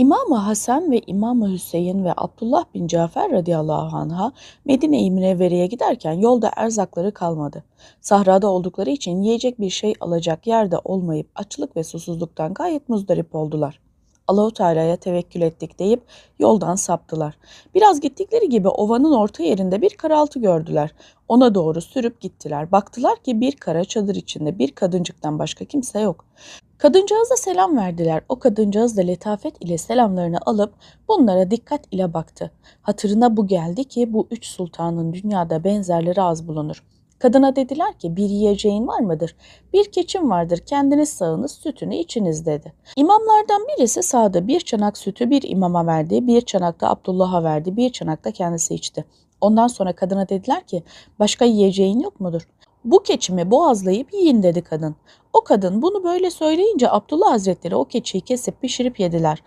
İmam-ı Hasan ve İmam-ı Hüseyin ve Abdullah bin Cafer radıyallahu anh'a Medine-i Münevvere'ye giderken yolda erzakları kalmadı. Sahrada oldukları için yiyecek bir şey alacak yerde olmayıp açlık ve susuzluktan gayet muzdarip oldular. Allahu Teala'ya tevekkül ettik deyip yoldan saptılar. Biraz gittikleri gibi ovanın orta yerinde bir karaltı gördüler. Ona doğru sürüp gittiler. Baktılar ki bir kara çadır içinde bir kadıncıktan başka kimse yok. Kadıncağıza selam verdiler. O kadıncağız da letafet ile selamlarını alıp bunlara dikkat ile baktı. Hatırına bu geldi ki bu üç sultanın dünyada benzerleri az bulunur. Kadına dediler ki bir yiyeceğin var mıdır? Bir keçim vardır kendiniz sağınız sütünü içiniz dedi. İmamlardan birisi sağda bir çanak sütü bir imama verdi, bir çanak da Abdullah'a verdi, bir çanak da kendisi içti. Ondan sonra kadına dediler ki başka yiyeceğin yok mudur? Bu keçimi boğazlayıp yiyin dedi kadın. O kadın bunu böyle söyleyince Abdullah Hazretleri o keçiyi kesip pişirip yediler.